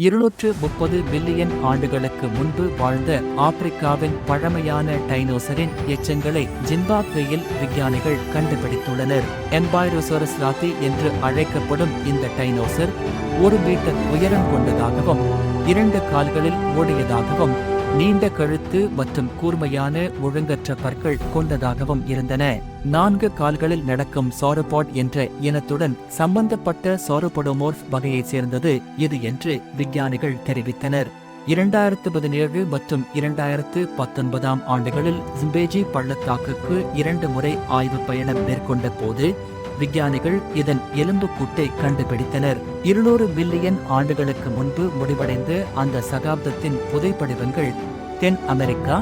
இருநூற்று முப்பது பில்லியன் ஆண்டுகளுக்கு முன்பு வாழ்ந்த ஆப்பிரிக்காவின் பழமையான டைனோசரின் எச்சங்களை ஜிம்பாப்வேயில் விஞ்ஞானிகள் கண்டுபிடித்துள்ளனர். எம்பைரோசோரஸ் ராத்தி என்று அழைக்கப்படும் இந்த டைனோசர் ஒரு மீட்டர் உயரம் கொண்டதாகவும் இரண்டு கால்களில் ஓடியதாகவும் நீண்ட கழுத்து மற்றும் கூர்மையான ஒழுங்கற்ற பற்கள் கொண்டதாகவும் இருந்தன. நான்கு கால்களில் நடக்கும் சாரோபாட் என்ற இனத்துடன் சம்பந்தப்பட்ட சாரோபடோமோர்ஃப் வகையைச் சேர்ந்தது இது என்று விஞ்ஞானிகள் தெரிவித்தனர். இரண்டாயிரத்து பதினேழு மற்றும் இரண்டாயிரத்து பத்தொன்பதாம் ஆண்டுகளில் ஜிம்பேஜி பள்ளத்தாக்குக்கு இரண்டு முறை ஆய்வு பயணம் மேற்கொண்ட போது விஞ்ஞானிகள் இதன் எலும்புக்கூட்டை கண்டுபிடித்தனர். இருநூறு மில்லியன் ஆண்டுகளுக்கு முன்பு முடிவடைந்த அந்த சகாப்தத்தின் புதைப்படிவங்கள் தென் அமெரிக்கா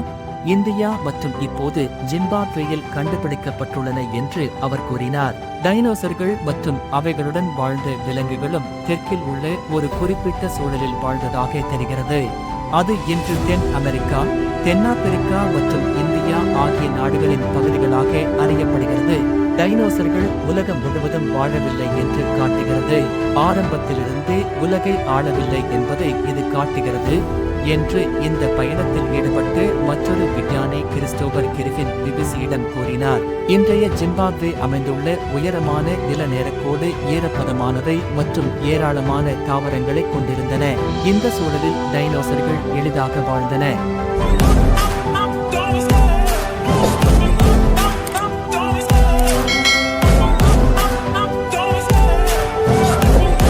இந்தியா மற்றும் இப்போது ஜிம்பாப்வேயில் கண்டுபிடிக்கப்பட்டுள்ளன என்று அவர் கூறினார். டைனோசர்கள் மற்றும் அவைகளுடன் வாழ்ந்த விலங்குகளும் தெற்கில் உள்ள ஒரு குறிப்பிட்ட சூழலில் வாழ்ந்ததாக தெரிகிறது. அது இன்று தென் அமெரிக்கா தென்னாப்பிரிக்கா மற்றும் இந்தியா ஆகிய நாடுகளின் பகுதிகளாக அறியப்படுகிறது. டைனோசர்கள் உலகம் முழுவதும் வாழவில்லை என்று காட்டுகிறது. ஆரம்பத்திலிருந்தே உலகை ஆளவில்லை என்பதை இது காட்டுகிறது என்று இந்த பயணத்தில் ஈடுபட்டு மற்றொரு விஞ்ஞானி கிறிஸ்டோபர் கிரிஃபின் பிபிசியிடம் கூறினார். இன்றைய ஜிம்பாப்வே அமைந்துள்ள உயரமான நிலநேரக்கோடு ஈரப்பதமானவை மற்றும் ஏராளமான தாவரங்களை கொண்டிருந்தன. இந்த சூழலில் டைனோசர்கள் எளிதாக வாழ்ந்தன.